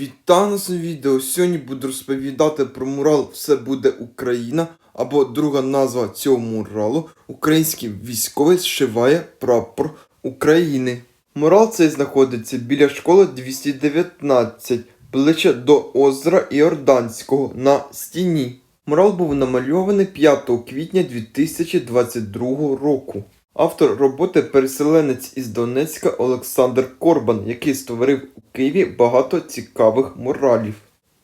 Вітаю на своєму відео. Сьогодні буду розповідати про мурал Все буде Україна або друга назва цього муралу Український військовий зшиває прапор України. Мурал цей знаходиться біля школи 219, ближче до озера Іорданського на стіні. Мурал був намальований 5 квітня 2022 року. Автор роботи переселенець із Донецька Олександр Корбан, який створив у Києві багато цікавих муралів.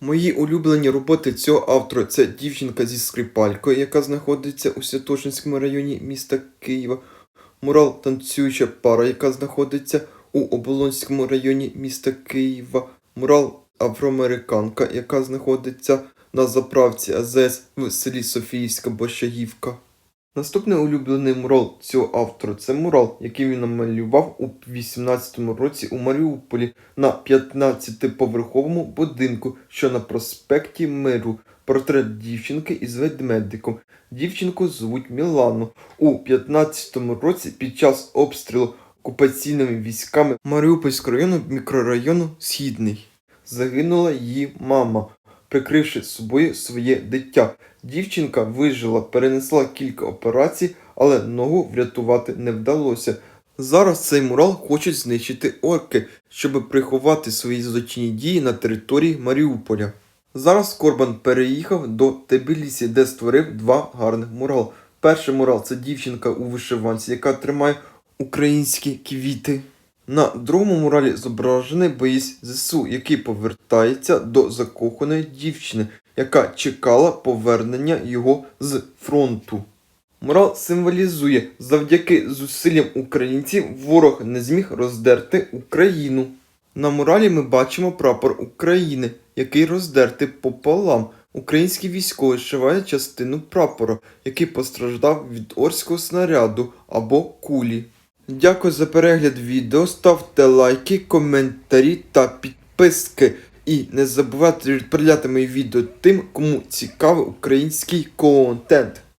Мої улюблені роботи цього автора це дівчинка зі скрипалькою, яка знаходиться у Святошинському районі міста Києва, мурал танцююча пара, яка знаходиться у Оболонському районі міста Києва, мурал Афроамериканка, яка знаходиться на заправці АЗС в селі Софіївська Борщагівка. Наступний улюблений мурал цього автора це мурал, який він намалював у 18-му році у Маріуполі на 15-поверховому будинку, що на проспекті Миру. Портрет дівчинки із ведмедиком. Дівчинку звуть Мілану. У 15-му році під час обстрілу окупаційними військами Маріупольського району мікрорайону Східний загинула її мама, прикривши собою своє дитя. Дівчинка вижила, перенесла кілька операцій, але ногу врятувати не вдалося. Зараз цей мурал хочуть знищити орки, щоб приховати свої злочинні дії на території Маріуполя. Зараз Корбан переїхав до Тбілісі, де створив два гарних мурал. Перший мурал це дівчинка у вишиванці, яка тримає українські квіти. На другому муралі зображений боєць ЗСУ, який повертається до закоханої дівчини, яка чекала повернення його з фронту. Мурал символізує, завдяки зусиллям українців ворог не зміг роздерти Україну. На муралі ми бачимо прапор України, який роздертий пополам. Український військовий зшиває частину прапора, який постраждав від орського снаряду або кулі. Дякую за перегляд відео, ставте лайки, коментарі та підписки. І не забувайте відправляти мої відео тим, кому цікавий український контент.